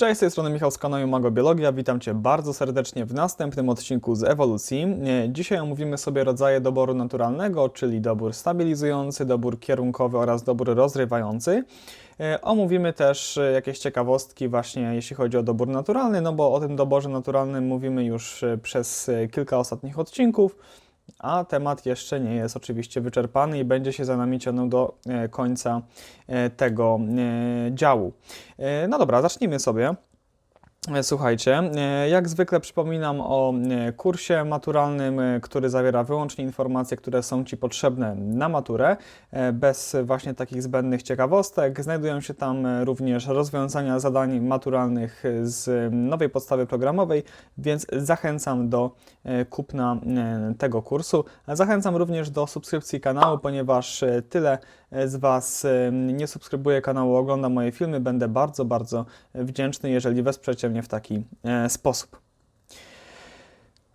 Cześć, z tej strony Michał z kanału Magobiologia. Witam Cię bardzo serdecznie w następnym odcinku z ewolucji. Dzisiaj omówimy sobie rodzaje doboru naturalnego, czyli dobór stabilizujący, dobór kierunkowy oraz dobór rozrywający. E, Omówimy też e, jakieś ciekawostki właśnie jeśli chodzi o dobór naturalny, no bo o tym doborze naturalnym mówimy już e, przez kilka ostatnich odcinków a temat jeszcze nie jest oczywiście wyczerpany i będzie się za nami ciągnął do e, końca e, tego e, działu. No dobra, zacznijmy sobie. E, Słuchajcie, e, jak zwykle przypominam o e, kursie maturalnym, który zawiera wyłącznie informacje, które są Ci potrzebne na maturę, bez właśnie takich zbędnych ciekawostek. Znajdują się tam również rozwiązania zadań maturalnych z nowej podstawy programowej, więc zachęcam do kupna tego kursu. Zachęcam również do subskrypcji kanału, ponieważ tyle z Was e, nie subskrybuje kanału, ogląda moje filmy. Będę bardzo, bardzo wdzięczny, jeżeli wesprzecie mnie w taki e, sposób.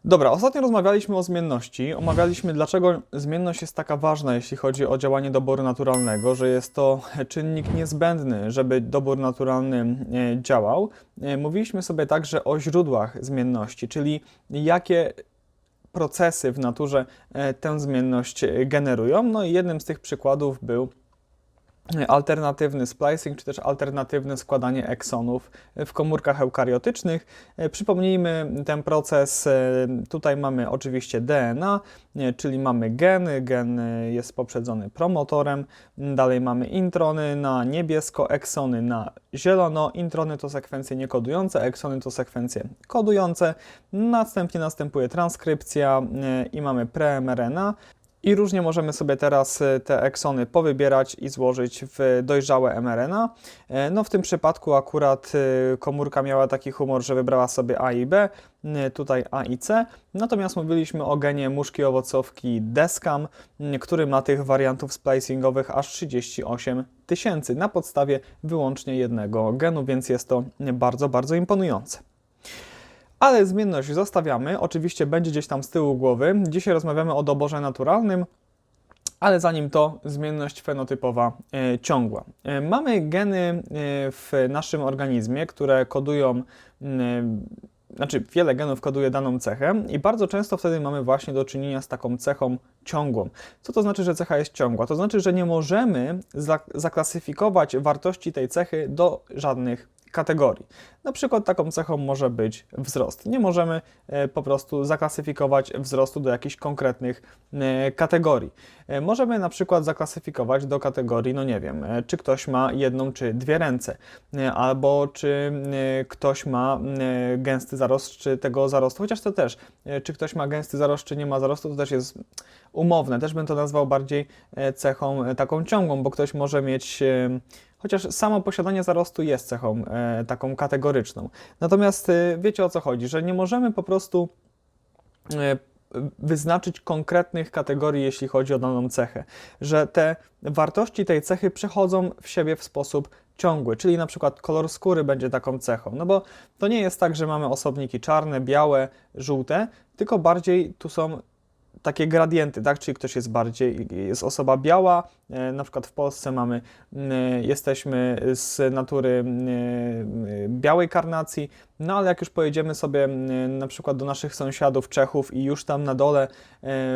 Dobra, ostatnio rozmawialiśmy o zmienności. Omawialiśmy, dlaczego zmienność jest taka ważna, jeśli chodzi o działanie doboru naturalnego, że jest to czynnik niezbędny, żeby dobór naturalny e, działał. E, Mówiliśmy sobie także o źródłach zmienności, czyli jakie procesy w naturze e, tę zmienność e, generują. No i jednym z tych przykładów był alternatywny splicing, czy też alternatywne składanie eksonów w komórkach eukariotycznych. E, Przypomnijmy ten proces. e, Tutaj mamy oczywiście DNA, e, czyli mamy geny. Gen jest poprzedzony promotorem. Dalej mamy introny na niebiesko, eksony na zielono. Introny to sekwencje niekodujące, eksony to sekwencje kodujące. Następnie następuje transkrypcja i mamy pre-mRNA. I różnie możemy sobie teraz e, te eksony powybierać i złożyć w dojrzałe mRNA. E, No w tym przypadku akurat e, komórka miała taki humor, że wybrała sobie A i B, e, tutaj A i C. Natomiast mówiliśmy o genie muszki owocowki Descam, który ma tych wariantów splicingowych aż 38 tysięcy na podstawie wyłącznie jednego genu, więc jest to bardzo, bardzo imponujące. Ale zmienność zostawiamy. Oczywiście będzie gdzieś tam z tyłu głowy. Dzisiaj rozmawiamy o doborze naturalnym. Ale zanim to, zmienność fenotypowa e, ciągła. E, mamy geny e, w naszym organizmie, które kodują, znaczy wiele genów koduje daną cechę i bardzo często wtedy mamy właśnie do czynienia z taką cechą ciągłą. Co to znaczy, że cecha jest ciągła? To znaczy, że nie możemy za- zaklasyfikować wartości tej cechy do żadnych kategorii. Na przykład taką cechą może być wzrost. Nie możemy e, po prostu zaklasyfikować wzrostu do jakichś konkretnych e, kategorii. E, Możemy na przykład zaklasyfikować do kategorii, no nie wiem, czy ktoś ma jedną czy dwie ręce, albo czy ktoś ma gęsty zarost, czy tego zarostu, chociaż to też, czy ktoś ma gęsty zarost, czy nie ma zarostu, to też jest umowne. Też bym to nazwał bardziej cechą taką ciągłą, bo ktoś może mieć Chociaż samo posiadanie zarostu jest cechą taką kategoryczną. Natomiast e, wiecie o co chodzi, że nie możemy po prostu e, wyznaczyć konkretnych kategorii, jeśli chodzi o daną cechę, że te wartości tej cechy przechodzą w siebie w sposób ciągły, czyli na przykład kolor skóry będzie taką cechą, no bo to nie jest tak, że mamy osobniki czarne, białe, żółte, tylko bardziej tu są takie gradienty, tak? Czyli ktoś jest bardziej, jest osoba biała, e, na przykład w Polsce mamy, m, jesteśmy z natury e, białej karnacji, no ale jak już pojedziemy sobie m, na przykład do naszych sąsiadów Czechów i już tam na dole e,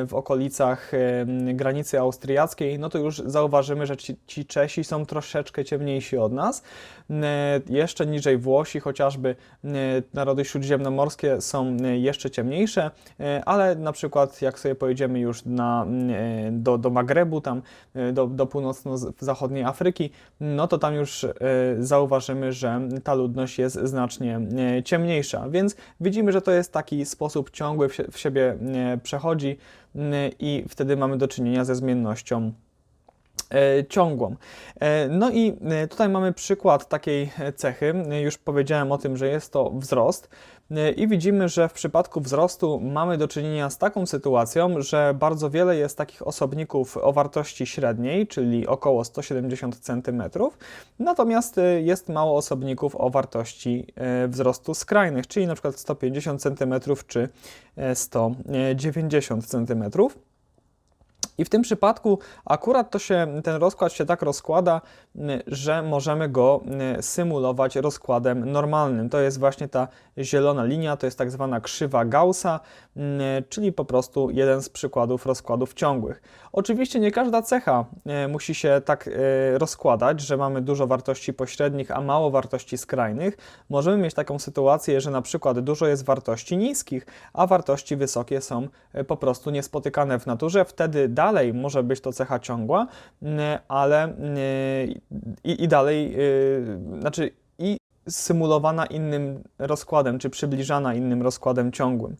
w okolicach e, m, granicy austriackiej, no to już zauważymy, że ci, ci Czesi są troszeczkę ciemniejsi od nas. M, e, Jeszcze niżej Włosi, chociażby narody śródziemnomorskie są jeszcze ciemniejsze, ale na przykład jak sobie pojedziemy już na, do, do Magrebu, tam do, do północno-zachodniej Afryki, no to tam już zauważymy, że ta ludność jest znacznie ciemniejsza. Więc widzimy, że to jest taki sposób ciągły w, sie- w siebie e, przechodzi m, i wtedy mamy do czynienia ze zmiennością e, ciągłą. E, No i e, tutaj mamy przykład takiej e, cechy. E, Już powiedziałem o tym, że jest to wzrost. E, I widzimy, że w przypadku wzrostu mamy do czynienia z taką sytuacją, że bardzo wiele jest takich osobników o wartości średniej, czyli około 170 cm, natomiast e, jest mało osobników o wartości e, wzrostu skrajnych, czyli przykład 150 cm czy e, 190 cm. I w tym przypadku akurat to się, ten rozkład się tak rozkłada, y, że możemy go y, symulować rozkładem normalnym. To jest właśnie ta zielona linia, to jest tak zwana krzywa Gaussa, y, czyli po prostu jeden z przykładów rozkładów ciągłych. Oczywiście nie każda cecha musi się tak rozkładać, że mamy dużo wartości pośrednich, a mało wartości skrajnych. Możemy mieć taką sytuację, że na przykład dużo jest wartości niskich, a wartości wysokie są po prostu niespotykane w naturze. Wtedy dalej dalej może być to cecha ciągła, mm, ale mm, i, i dalej, y, znaczy i symulowana innym rozkładem, czy przybliżana innym rozkładem ciągłym,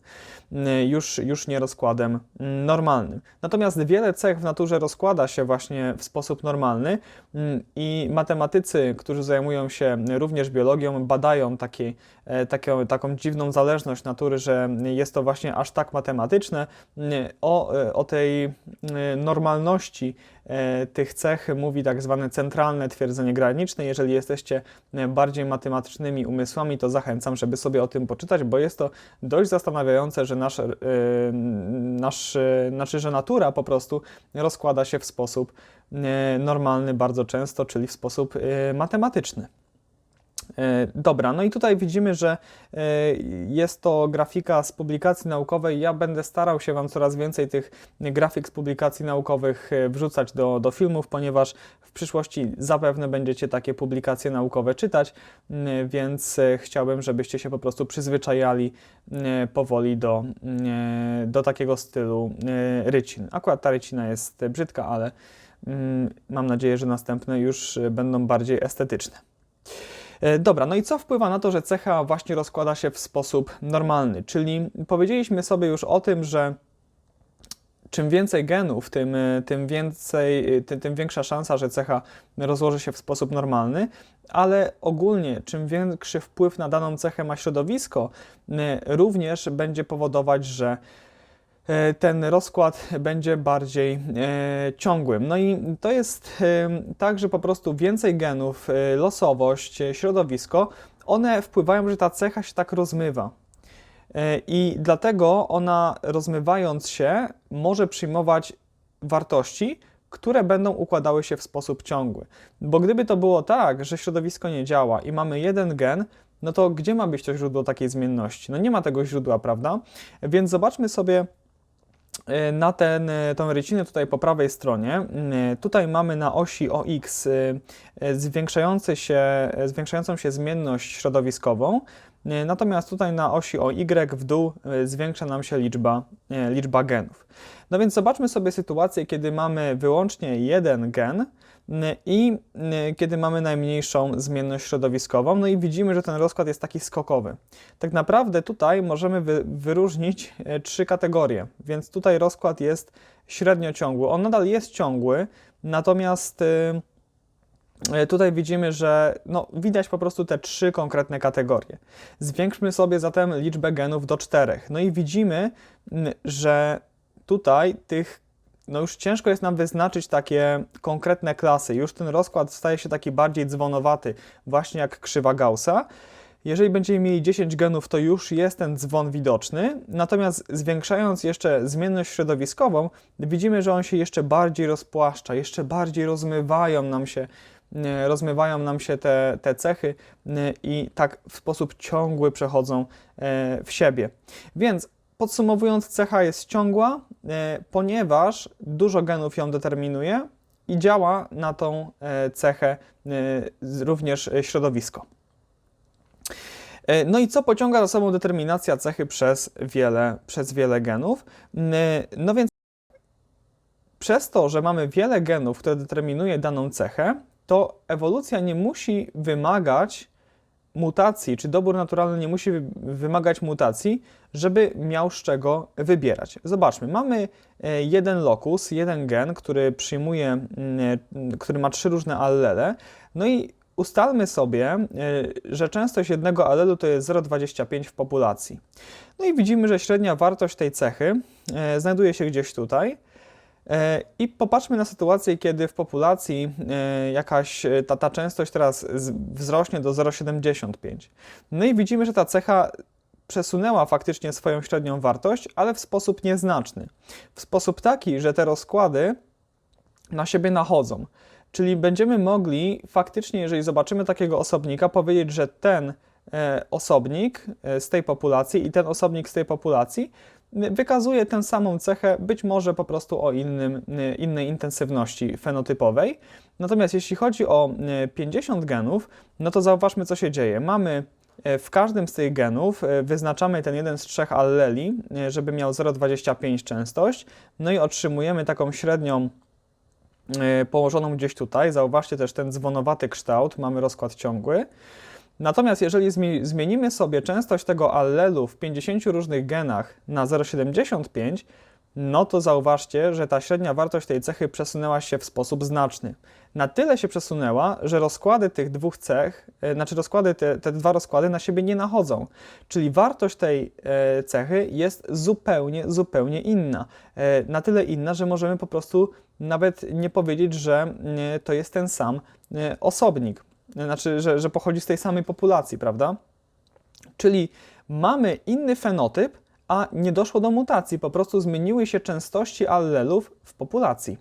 mm, już, już nie rozkładem normalnym. Natomiast wiele cech w naturze rozkłada się właśnie w sposób normalny i matematycy, którzy zajmują się również biologią, badają takie, e, takie, taką dziwną zależność natury, że jest to właśnie aż tak matematyczne. O, e, o tej e, normalności tych cech mówi tak zwane centralne twierdzenie graniczne. Jeżeli jesteście bardziej matematycznymi umysłami, to zachęcam, żeby sobie o tym poczytać, bo jest to dość zastanawiające, że nasz, nasz, znaczy, że natura po prostu rozkłada się w sposób normalny bardzo często, czyli w sposób matematyczny. E, dobra, no i tutaj widzimy, że e, jest to grafika z publikacji naukowej. Ja będę starał się Wam coraz więcej tych grafik z publikacji naukowych e, wrzucać do, do filmów, ponieważ w przyszłości zapewne będziecie takie publikacje naukowe czytać, więc chciałbym, żebyście się po prostu przyzwyczajali powoli do, do takiego stylu rycin. Akurat ta rycina jest brzydka, ale mam nadzieję, że następne już będą bardziej estetyczne. E, dobra, no i co wpływa na to, że cecha właśnie rozkłada się w sposób normalny? Czyli powiedzieliśmy sobie już o tym, że czym więcej genów, tym, e, tym, więcej, e, tym, tym, większa szansa, że cecha rozłoży się w sposób normalny, ale ogólnie czym większy wpływ na daną cechę ma środowisko, również będzie powodować, że ten rozkład będzie bardziej e, ciągłym. No i to jest e, tak, że po prostu więcej genów, losowość, środowisko, one wpływają, że ta cecha się tak rozmywa. I dlatego ona rozmywając się może przyjmować wartości, które będą układały się w sposób ciągły. Bo gdyby to było tak, że środowisko nie działa i mamy jeden gen, no to gdzie ma być to źródło takiej zmienności? No nie ma tego źródła, prawda? Więc zobaczmy sobie E, na ten, e, tą rycinę tutaj po prawej stronie, e, tutaj mamy na osi OX zwiększający się, zwiększającą się zmienność środowiskową, natomiast tutaj na osi OY w dół zwiększa nam się liczba, liczba genów. No więc zobaczmy sobie sytuację, kiedy mamy wyłącznie jeden gen, i kiedy mamy najmniejszą zmienność środowiskową, no i widzimy, że ten rozkład jest taki skokowy. Tak naprawdę tutaj możemy wy, wyróżnić e, trzy kategorie, więc tutaj rozkład jest średnio ciągły. On nadal jest ciągły, natomiast e, e, Tutaj widzimy, że no, widać po prostu te trzy konkretne kategorie. Zwiększmy sobie zatem liczbę genów do czterech. No i widzimy, że tutaj tych no już ciężko jest nam wyznaczyć takie konkretne klasy. Już ten rozkład staje się taki bardziej dzwonowaty, właśnie jak krzywa Gaussa. Jeżeli będziemy mieli 10 genów, to już jest ten dzwon widoczny, natomiast zwiększając jeszcze zmienność środowiskową, widzimy, że on się jeszcze bardziej rozpłaszcza, jeszcze bardziej rozmywają nam się, e, rozmywają nam się te, te cechy e, i tak w sposób ciągły przechodzą e, w siebie. Więc Podsumowując, cecha jest ciągła, e, ponieważ dużo genów ją determinuje i działa na tą e, cechę e, również środowisko. No i co pociąga za sobą determinacja cechy przez wiele, przez wiele genów? No więc przez to, że mamy wiele genów, które determinuje daną cechę, to ewolucja nie musi wymagać mutacji, czy dobór naturalny nie musi wymagać mutacji, żeby miał z czego wybierać. Zobaczmy, mamy e, jeden lokus, jeden gen, który przyjmuje, mm, e, który ma trzy różne allele, no i ustalmy sobie, e, że częstość jednego allelu to jest 0,25 w populacji. No i widzimy, że średnia wartość tej cechy znajduje się gdzieś tutaj. E, I popatrzmy na sytuację, kiedy w populacji e, jakaś e, ta, ta częstość teraz wzrośnie do 0,75. No i widzimy, że ta cecha przesunęła faktycznie swoją średnią wartość, ale w sposób nieznaczny. W sposób taki, że te rozkłady na siebie nachodzą. Czyli będziemy mogli faktycznie, jeżeli zobaczymy takiego osobnika, powiedzieć, że ten osobnik z tej populacji i ten osobnik z tej populacji wykazuje tę samą cechę, być może po prostu o innym, innej intensywności fenotypowej. Natomiast jeśli chodzi o 50 genów, no to zauważmy, co się dzieje. Mamy w każdym z tych genów wyznaczamy ten jeden z trzech alleli, żeby miał 0,25 częstość, no i otrzymujemy taką średnią położoną gdzieś tutaj. Zauważcie też ten dzwonowaty kształt, mamy rozkład ciągły. Natomiast jeżeli zmienimy sobie częstość tego allelu w 50 różnych genach na 0,75, no to zauważcie, że ta średnia wartość tej cechy przesunęła się w sposób znaczny. Na tyle się przesunęła, że rozkłady tych dwóch cech, e, znaczy rozkłady, te, te dwa rozkłady na siebie nie nachodzą. Czyli wartość tej e, cechy jest zupełnie, zupełnie inna. E, na tyle inna, że możemy po prostu nawet nie powiedzieć, że to jest ten sam osobnik. Znaczy, że, że pochodzi z tej samej populacji, prawda? Czyli mamy inny fenotyp, a nie doszło do mutacji, po prostu zmieniły się częstości allelów w populacji.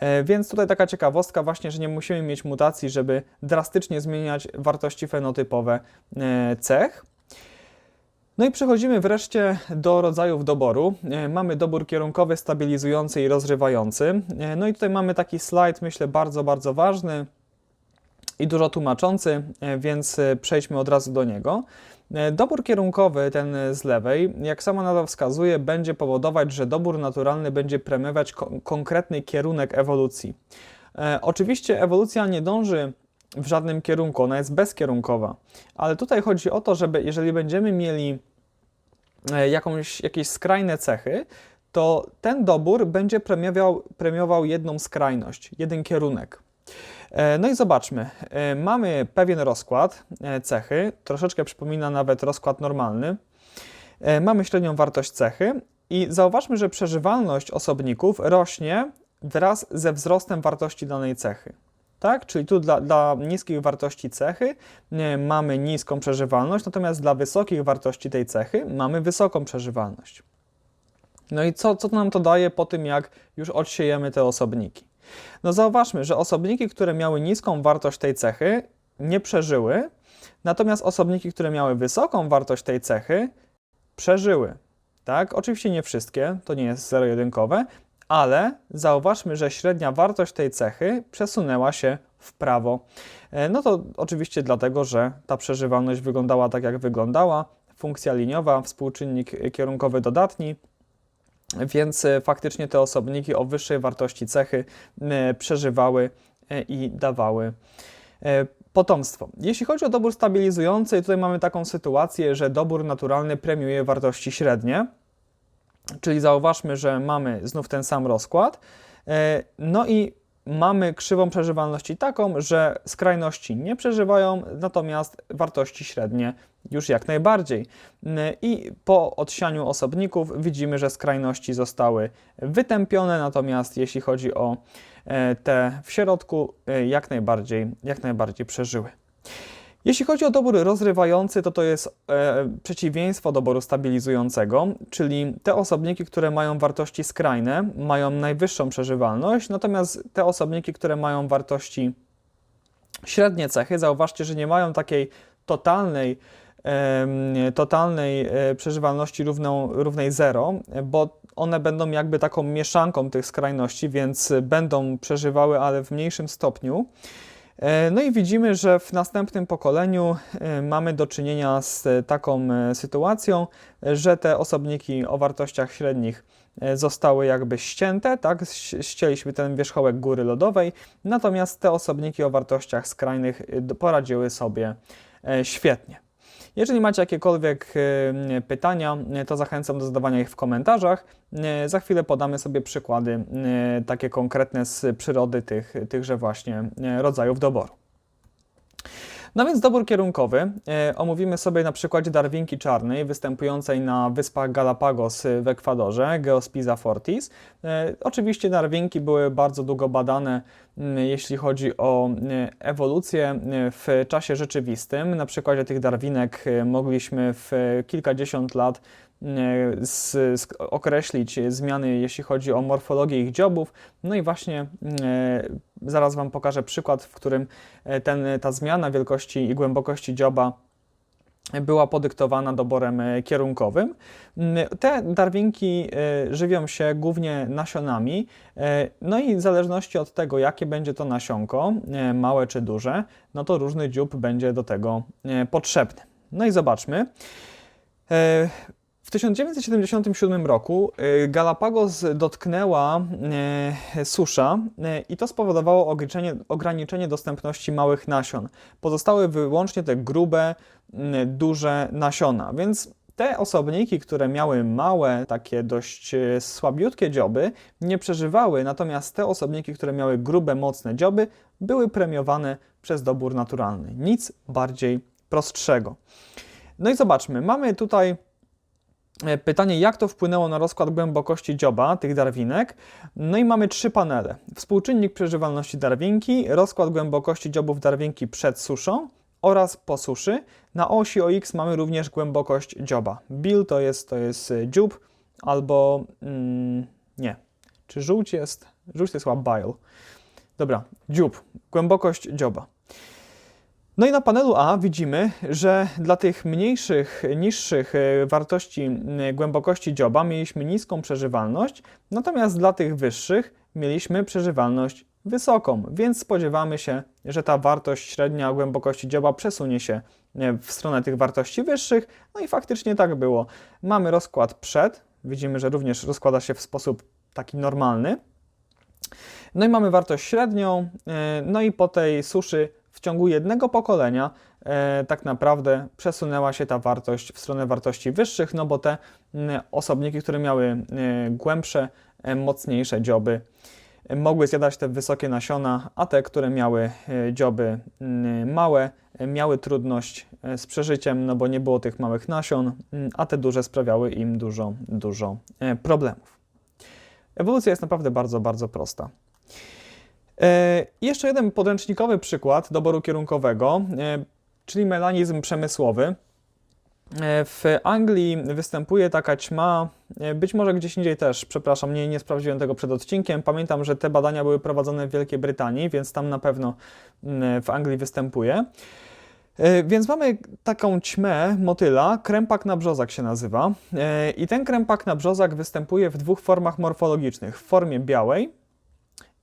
E, więc tutaj taka ciekawostka właśnie, że nie musimy mieć mutacji, żeby drastycznie zmieniać wartości fenotypowe e, cech. No i przechodzimy wreszcie do rodzajów doboru. E, mamy dobór kierunkowy, stabilizujący i rozrywający. No i tutaj mamy taki slajd, myślę, bardzo, bardzo ważny i dużo tłumaczący, więc przejdźmy od razu do niego. E, dobór kierunkowy, ten z lewej, jak sama nazwa wskazuje, będzie powodować, że dobór naturalny będzie premiować ko konkretny kierunek ewolucji. E, oczywiście ewolucja nie dąży w żadnym kierunku, ona jest bezkierunkowa, ale tutaj chodzi o to, żeby jeżeli będziemy mieli e, jakąś, jakieś skrajne cechy, to ten dobór będzie premiował, premiował jedną skrajność, jeden kierunek. E, no i zobaczmy, e, mamy pewien rozkład e, cechy, troszeczkę przypomina nawet rozkład normalny. Mamy średnią wartość cechy i zauważmy, że przeżywalność osobników rośnie wraz ze wzrostem wartości danej cechy. Tak? Czyli tu dla, dla niskich wartości cechy mamy niską przeżywalność, natomiast dla wysokich wartości tej cechy mamy wysoką przeżywalność. No i co, co nam to daje po tym, jak już odsiejemy te osobniki? No zauważmy, że osobniki, które miały niską wartość tej cechy, nie przeżyły, natomiast osobniki, które miały wysoką wartość tej cechy, przeżyły. Tak? Oczywiście nie wszystkie, to nie jest zero-jedynkowe, ale zauważmy, że średnia wartość tej cechy przesunęła się w prawo. E, no to oczywiście dlatego, że ta przeżywalność wyglądała tak, jak wyglądała. Funkcja liniowa, współczynnik kierunkowy dodatni, więc e, faktycznie te osobniki o wyższej wartości cechy e, przeżywały e, i dawały potomstwo. Jeśli chodzi o dobór stabilizujący, tutaj mamy taką sytuację, że dobór naturalny premiuje wartości średnie, czyli zauważmy, że mamy znów ten sam rozkład. No i mamy krzywą przeżywalności taką, że skrajności nie przeżywają, natomiast wartości średnie już jak najbardziej. I po odsianiu osobników widzimy, że skrajności zostały wytępione, natomiast jeśli chodzi o e, te w środku, e, jak najbardziej, jak najbardziej przeżyły. Jeśli chodzi o dobór rozrywający, to to jest e, przeciwieństwo doboru stabilizującego, czyli te osobniki, które mają wartości skrajne, mają najwyższą przeżywalność, natomiast te osobniki, które mają wartości średnie cechy, zauważcie, że nie mają takiej totalnej, e, totalnej przeżywalności równą, równej 0, bo one będą jakby taką mieszanką tych skrajności, więc będą przeżywały, ale w mniejszym stopniu. E, no i widzimy, że w następnym pokoleniu e, mamy do czynienia z taką e, sytuacją, że te osobniki o wartościach średnich zostały jakby ścięte, tak? Ścięliśmy ten wierzchołek góry lodowej, natomiast te osobniki o wartościach skrajnych poradziły sobie świetnie. Jeżeli macie jakiekolwiek e, pytania, e, to zachęcam do zadawania ich w komentarzach. E, za chwilę podamy sobie przykłady takie konkretne z przyrody tych, tychże właśnie rodzajów doboru. No więc dobór kierunkowy. E, omówimy sobie na przykładzie darwinki czarnej występującej na wyspach Galapagos w Ekwadorze, Geospiza fortis. E, oczywiście darwinki były bardzo długo badane, jeśli chodzi o e, ewolucję w czasie rzeczywistym. Na przykładzie tych darwinek mogliśmy w kilkadziesiąt lat z, określić zmiany, jeśli chodzi o morfologię ich dziobów. No i właśnie e, zaraz Wam pokażę przykład, w którym e, ten, ta zmiana wielkości i głębokości dzioba była podyktowana doborem e, kierunkowym. Mm, Te darwinki e, żywią się głównie nasionami, e, no i w zależności od tego, jakie będzie to nasionko, e, małe czy duże, no to różny dziób będzie do tego e, potrzebny. No i zobaczmy. W 1977 roku e, Galapagos dotknęła e, susza e, i to spowodowało ograniczenie, ograniczenie dostępności małych nasion. Pozostały wyłącznie te grube, duże nasiona, więc te osobniki, które miały małe, takie dość słabiutkie dzioby, nie przeżywały, natomiast te osobniki, które miały grube, mocne dzioby, były premiowane przez dobór naturalny. Nic bardziej prostszego. No i zobaczmy, mamy tutaj pytanie, jak to wpłynęło na rozkład głębokości dzioba tych darwinek. No i mamy trzy panele. Współczynnik przeżywalności darwinki, rozkład głębokości dziobów darwinki przed suszą oraz po suszy. Na osi OX mamy również głębokość dzioba. Bill to jest, to jest e, dziób albo mm, nie. Czy żółć jest? Żółć to jest chyba bile. Dobra, dziób, głębokość dzioba. No i na panelu A widzimy, że dla tych mniejszych, niższych e, wartości m, głębokości dzioba mieliśmy niską przeżywalność, natomiast dla tych wyższych mieliśmy przeżywalność wysoką, więc spodziewamy się, że ta wartość średnia głębokości dzioba przesunie się e, w stronę tych wartości wyższych. No i faktycznie tak było. Mamy rozkład przed, widzimy, że również rozkłada się w sposób taki normalny. No i mamy wartość średnią, e, no i po tej suszy w ciągu jednego pokolenia e, tak naprawdę przesunęła się ta wartość w stronę wartości wyższych, no bo te m, osobniki, które miały e, głębsze, e, mocniejsze dzioby, e, mogły zjadać te wysokie nasiona, a te, które miały dzioby m, małe, miały trudność z przeżyciem, no bo nie było tych małych nasion, m, a te duże sprawiały im dużo, dużo problemów. Ewolucja jest naprawdę bardzo, bardzo prosta. E, Jeszcze jeden podręcznikowy przykład doboru kierunkowego, e, czyli melanizm przemysłowy. E, W Anglii występuje taka ćma, być może gdzieś indziej też, przepraszam, nie, nie sprawdziłem tego przed odcinkiem. Pamiętam, że te badania były prowadzone w Wielkiej Brytanii, więc tam na pewno w Anglii występuje. Więc mamy taką ćmę motyla, krępak na brzozak się nazywa. I ten krępak na brzozak występuje w dwóch formach morfologicznych: w formie białej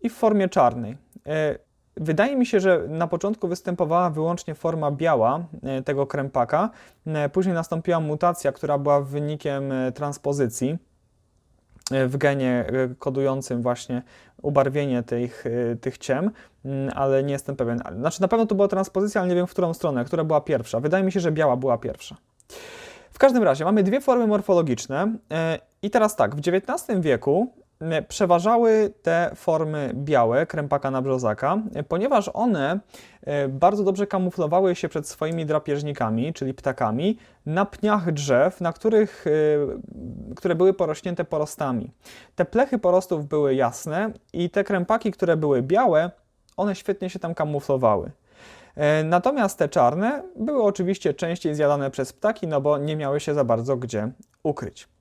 i w formie czarnej. E, Wydaje mi się, że na początku występowała wyłącznie forma biała e, tego krępaka, e, później nastąpiła mutacja, która była wynikiem transpozycji w genie kodującym właśnie ubarwienie tych, tych ciem, mm, ale nie jestem pewien. Znaczy na pewno to była transpozycja, ale nie wiem w którą stronę, która była pierwsza. Wydaje mi się, że biała była pierwsza. W każdym razie mamy dwie formy morfologiczne i teraz tak, w XIX wieku przeważały te formy białe krępaka na brzozaka, e, ponieważ one e, bardzo dobrze kamuflowały się przed swoimi drapieżnikami, czyli ptakami, na pniach drzew, na których, e, które były porośnięte porostami. Te plechy porostów były jasne i te krępaki, które były białe, one świetnie się tam kamuflowały. E, Natomiast te czarne były oczywiście częściej zjadane przez ptaki, no bo nie miały się za bardzo gdzie ukryć.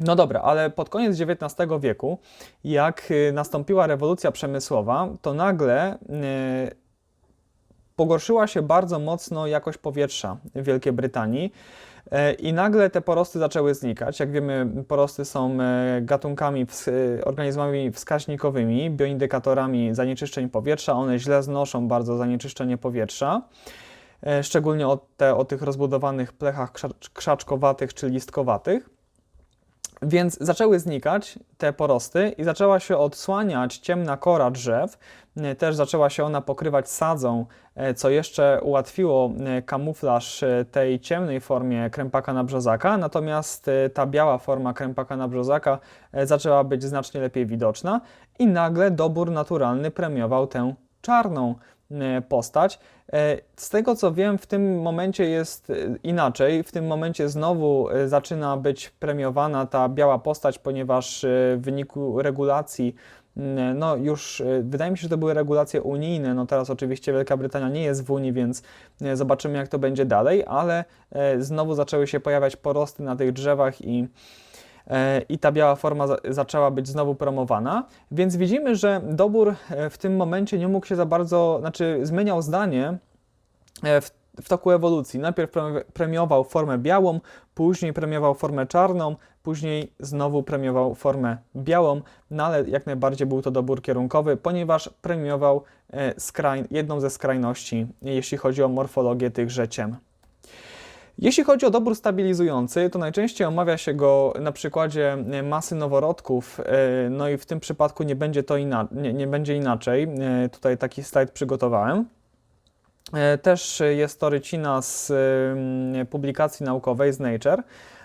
No dobra, ale pod koniec XIX wieku, jak y, nastąpiła rewolucja przemysłowa, to nagle y, pogorszyła się bardzo mocno jakość powietrza w Wielkiej Brytanii. e, I nagle te porosty zaczęły znikać. Jak wiemy, porosty są gatunkami, organizmami wskaźnikowymi, bioindykatorami zanieczyszczeń powietrza. One źle znoszą bardzo zanieczyszczenie powietrza, szczególnie o, te, o tych rozbudowanych plechach krzacz- krzaczkowatych czy listkowatych. Więc zaczęły znikać te porosty i zaczęła się odsłaniać ciemna kora drzew. E, Też zaczęła się ona pokrywać sadzą, e, co jeszcze ułatwiło e, kamuflaż tej ciemnej formie krępaka na brzozaka. Natomiast ta biała forma krępaka na brzozaka zaczęła być znacznie lepiej widoczna i nagle dobór naturalny premiował tę czarną postać. E, Z tego co wiem, w tym momencie jest e, inaczej. W tym momencie znowu e, zaczyna być premiowana ta biała postać, ponieważ e, w wyniku regulacji mm, no już e, wydaje mi się, że to były regulacje unijne. No teraz oczywiście Wielka Brytania nie jest w Unii, więc e, zobaczymy jak to będzie dalej, ale e, znowu zaczęły się pojawiać porosty na tych drzewach i e, i ta biała forma za, zaczęła być znowu promowana, więc widzimy, że dobór e, w tym momencie nie mógł się za bardzo, znaczy zmieniał zdanie e, w, w toku ewolucji. Najpierw pre- premiował formę białą, później premiował formę czarną, później znowu premiował formę białą, no ale jak najbardziej był to dobór kierunkowy, ponieważ premiował e, skraj, jedną ze skrajności, jeśli chodzi o morfologię tychże ciem. Jeśli chodzi o dobór stabilizujący, to najczęściej omawia się go na przykładzie e, masy noworodków, e, no i w tym przypadku nie będzie to ina- nie, nie będzie inaczej. E, Tutaj taki slajd przygotowałem. Też jest to rycina z em, publikacji naukowej z Nature.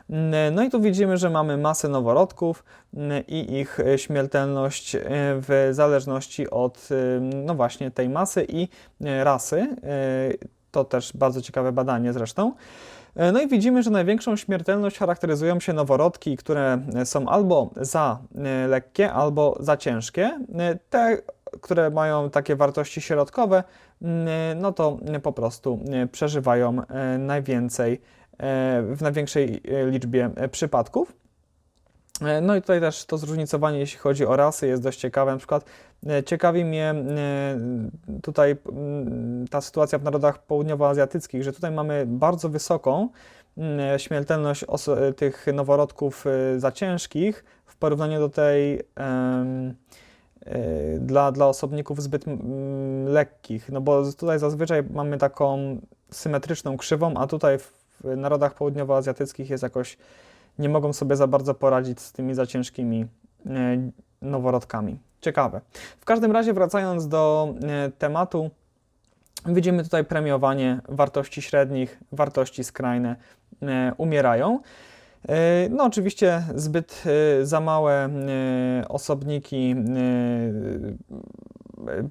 Mm, No i tu widzimy, że mamy masę noworodków mm, i ich śmiertelność w zależności od no właśnie tej masy i rasy. To też bardzo ciekawe badanie zresztą. E, No i widzimy, że największą śmiertelność charakteryzują się noworodki, które e, są albo za e, lekkie, albo za ciężkie. Te, które mają takie wartości środkowe, mm, no to po prostu przeżywają najwięcej, w największej liczbie przypadków. No i tutaj też to zróżnicowanie, jeśli chodzi o rasy, jest dość ciekawe. Na przykład ciekawi mnie e, tutaj ta sytuacja w narodach południowoazjatyckich, że tutaj mamy bardzo wysoką śmiertelność oso- tych noworodków e, za ciężkich w porównaniu do tej e, dla, dla osobników zbyt lekkich. No bo tutaj zazwyczaj mamy taką symetryczną krzywą, a tutaj w narodach południowoazjatyckich jest jakoś nie mogą sobie za bardzo poradzić z tymi za ciężkimi e, noworodkami. Ciekawe. W każdym razie, wracając do e, tematu, widzimy tutaj premiowanie wartości średnich, wartości skrajne e, umierają. E, No, oczywiście zbyt za małe osobniki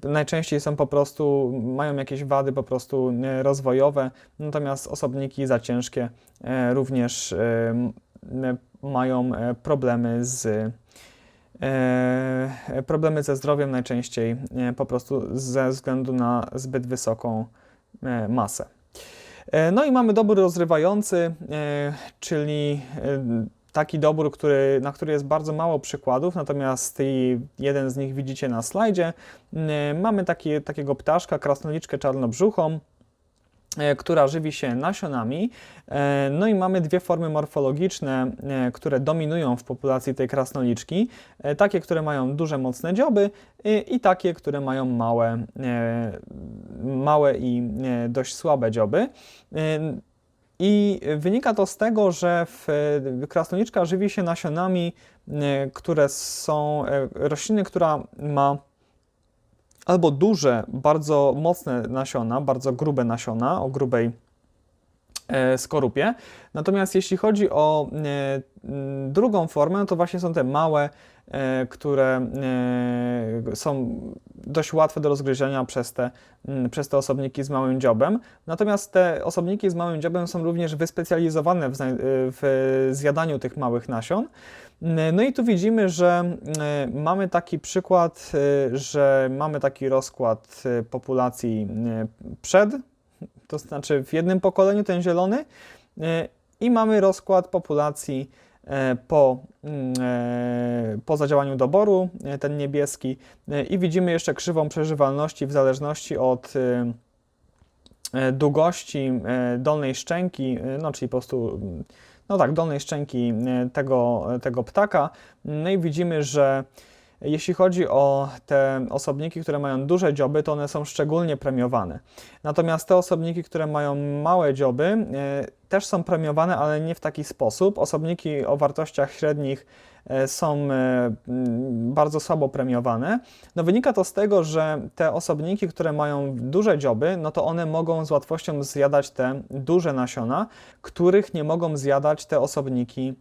najczęściej są po prostu, mają jakieś wady po prostu rozwojowe, natomiast osobniki za ciężkie również mają problemy z problemy ze zdrowiem najczęściej e, po prostu ze względu na zbyt wysoką e, masę. E, No i mamy dobór rozrywający, e, czyli e, taki dobór, który, na który jest bardzo mało przykładów, natomiast jeden z nich widzicie na slajdzie. E, Mamy taki, takiego ptaszka, krasnoliczkę czarnobrzuchą, e, która żywi się nasionami. E, No i mamy dwie formy morfologiczne, e, które dominują w populacji tej krasnoliczki. E, Takie, które mają duże, mocne dzioby i, takie, które mają małe, e, małe i e, dość słabe dzioby. E, I wynika to z tego, że w, e, krasnoliczka żywi się nasionami, e, które są e, rośliny, która ma albo duże, bardzo mocne nasiona, bardzo grube nasiona o grubej skorupie. Natomiast jeśli chodzi o e, drugą formę, to właśnie są te małe, e, które e, są dość łatwe do rozgryzienia przez te, przez te osobniki z małym dziobem. Natomiast te osobniki z małym dziobem są również wyspecjalizowane w, w zjadaniu tych małych nasion. No i tu widzimy, że e, mamy taki przykład, e, że mamy taki rozkład e, populacji e, przed, to znaczy w jednym pokoleniu ten zielony e, i mamy rozkład populacji e, po, mm, e, po zadziałaniu doboru, ten niebieski i widzimy jeszcze krzywą przeżywalności w zależności od długości dolnej szczęki, no czyli po prostu no tak, dolnej szczęki tego, tego ptaka. No i widzimy, że jeśli chodzi o te osobniki, które mają duże dzioby, to one są szczególnie premiowane. Natomiast te osobniki, które mają małe dzioby, e, też są premiowane, ale nie w taki sposób. Osobniki o wartościach średnich e, są e, bardzo słabo premiowane. No wynika to z tego, że te osobniki, które mają duże dzioby, no to one mogą z łatwością zjadać te duże nasiona, których nie mogą zjadać te osobniki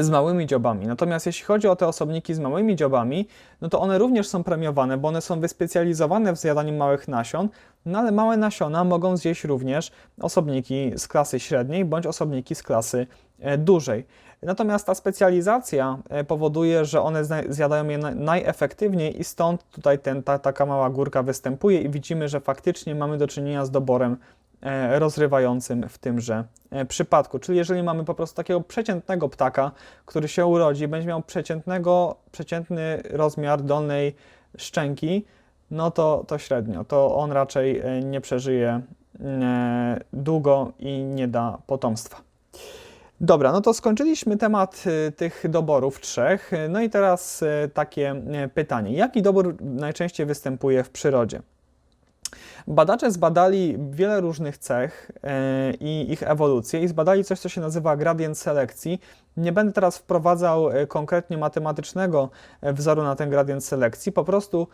z małymi dziobami. Natomiast jeśli chodzi o te osobniki z małymi dziobami, no to one również są premiowane, bo one są wyspecjalizowane w zjadaniu małych nasion, no ale małe nasiona mogą zjeść również osobniki z klasy średniej bądź osobniki z klasy e, dużej. Natomiast ta specjalizacja e, powoduje, że one zjadają je najefektywniej i stąd tutaj ten, ta, taka mała górka występuje i widzimy, że faktycznie mamy do czynienia z doborem rozrywającym w tymże e, przypadku. Czyli jeżeli mamy po prostu takiego przeciętnego ptaka, który się urodzi, będzie miał przeciętnego, przeciętny rozmiar dolnej szczęki, no to, to średnio. To on raczej e, nie przeżyje długo i nie da potomstwa. Dobra, no to skończyliśmy temat tych doborów trzech. No i teraz takie pytanie. Jaki dobór najczęściej występuje w przyrodzie? Badacze zbadali wiele różnych cech e, i ich ewolucję i zbadali coś, co się nazywa gradient selekcji. Nie będę teraz wprowadzał e, konkretnie matematycznego e, wzoru na ten gradient selekcji. Po prostu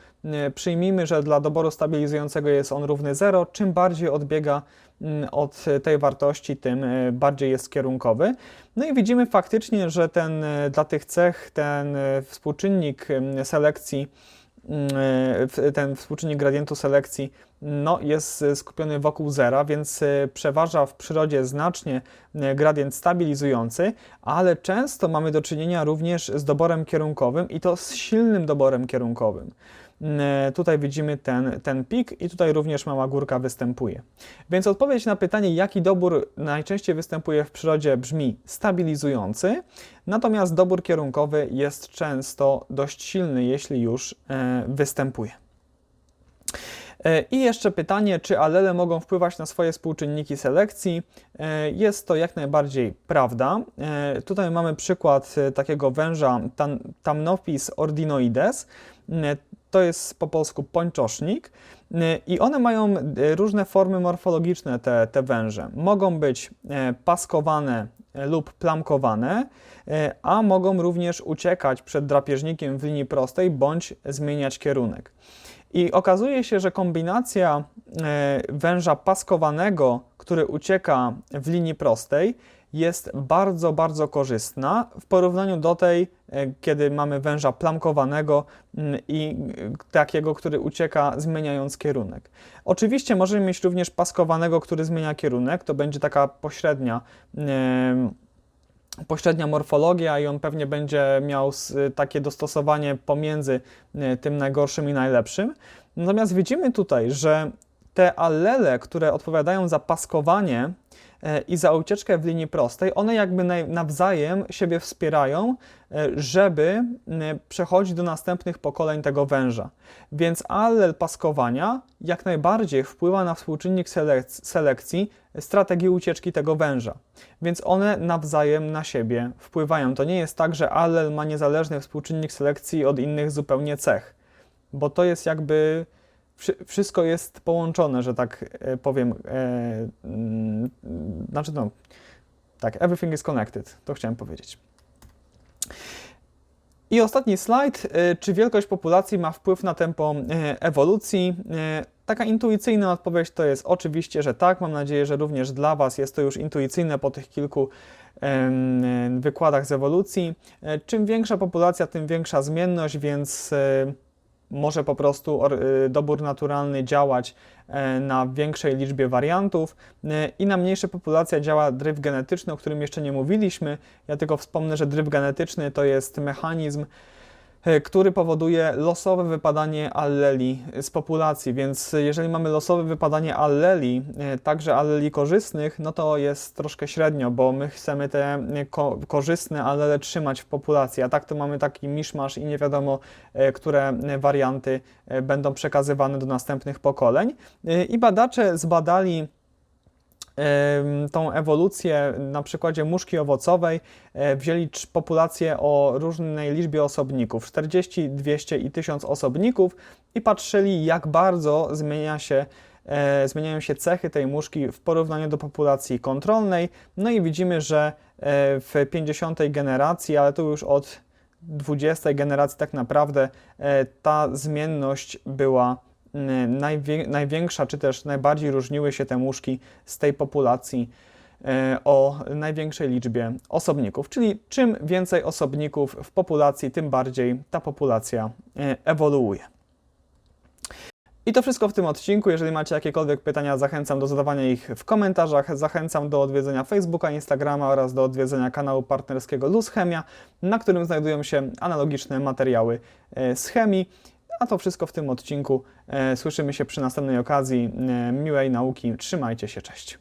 przyjmijmy, że dla doboru stabilizującego jest on równy 0. Czym bardziej odbiega mm, od tej wartości, tym bardziej jest kierunkowy. No i widzimy faktycznie, że ten dla tych cech ten współczynnik selekcji mm, ten współczynnik gradientu selekcji no, jest skupiony wokół zera, więc e, przeważa w przyrodzie znacznie e, gradient stabilizujący, ale często mamy do czynienia również z doborem kierunkowym i to z silnym doborem kierunkowym. E, tutaj widzimy ten, ten pik i tutaj również mała górka występuje. Więc odpowiedź na pytanie, jaki dobór najczęściej występuje w przyrodzie brzmi stabilizujący, natomiast dobór kierunkowy jest często dość silny, jeśli już występuje. E, I jeszcze pytanie, czy alele mogą wpływać na swoje współczynniki selekcji? E, jest to jak najbardziej prawda. E, tutaj mamy przykład takiego węża Tamnopis ordinoides. To jest po polsku pończosznik. I one mają różne formy morfologiczne, te, te węże. Mogą być paskowane lub plamkowane, a mogą również uciekać przed drapieżnikiem w linii prostej bądź zmieniać kierunek. I okazuje się, że kombinacja e, węża paskowanego, który ucieka w linii prostej, jest bardzo, bardzo korzystna w porównaniu do tej, e, kiedy mamy węża plamkowanego i e, takiego, który ucieka zmieniając kierunek. Oczywiście możemy mieć również paskowanego, który zmienia kierunek, to będzie taka pośrednia pośrednia morfologia i on pewnie będzie miał takie dostosowanie pomiędzy e, tym najgorszym i najlepszym. Natomiast widzimy tutaj, że te allele, które odpowiadają za paskowanie i za ucieczkę w linii prostej, one jakby nawzajem siebie wspierają, e, żeby przechodzić do następnych pokoleń tego węża. Więc allel paskowania jak najbardziej wpływa na współczynnik selekcji strategii ucieczki tego węża. Więc one nawzajem na siebie wpływają. To nie jest tak, że allel ma niezależny współczynnik selekcji od innych zupełnie cech, bo to jest jakby wszystko jest połączone, że tak e, powiem. E, mm, znaczy, no, tak, everything is connected, to chciałem powiedzieć. I ostatni slajd. E, czy wielkość populacji ma wpływ na tempo ewolucji? Taka intuicyjna odpowiedź to jest oczywiście, że tak. Mam nadzieję, że również dla Was jest to już intuicyjne po tych kilku wykładach z ewolucji. Czym większa populacja, tym większa zmienność, więc może po prostu y, dobór naturalny działać e, na większej liczbie wariantów e, i na mniejsze populacja działa dryf genetyczny, o którym jeszcze nie mówiliśmy. Ja tylko wspomnę, że dryf genetyczny to jest mechanizm, który powoduje losowe wypadanie alleli z populacji, więc jeżeli mamy losowe wypadanie alleli, e, także alleli korzystnych, no to jest troszkę średnio, bo my chcemy te ko korzystne allele trzymać w populacji, a tak to mamy taki miszmasz i nie wiadomo, e, które warianty będą przekazywane do następnych pokoleń. I badacze zbadali tą ewolucję na przykładzie muszki owocowej e, wzięli populację o różnej liczbie osobników 40, 200 i 1000 osobników i patrzyli jak bardzo zmienia się e, zmieniają się cechy tej muszki w porównaniu do populacji kontrolnej. No i widzimy, że e, w 50 generacji, ale to już od 20 generacji tak naprawdę ta zmienność była największa, czy też najbardziej różniły się te muszki z tej populacji e, o największej liczbie osobników, czyli czym więcej osobników w populacji, tym bardziej ta populacja e, ewoluuje. I to wszystko w tym odcinku. Jeżeli macie jakiekolwiek pytania, zachęcam do zadawania ich w komentarzach. Zachęcam do odwiedzenia Facebooka, Instagrama oraz do odwiedzenia kanału partnerskiego Luz Chemia, na którym znajdują się analogiczne materiały z chemii. A to wszystko w tym odcinku. E, Słyszymy się przy następnej okazji. E, Miłej nauki. Trzymajcie się. Cześć.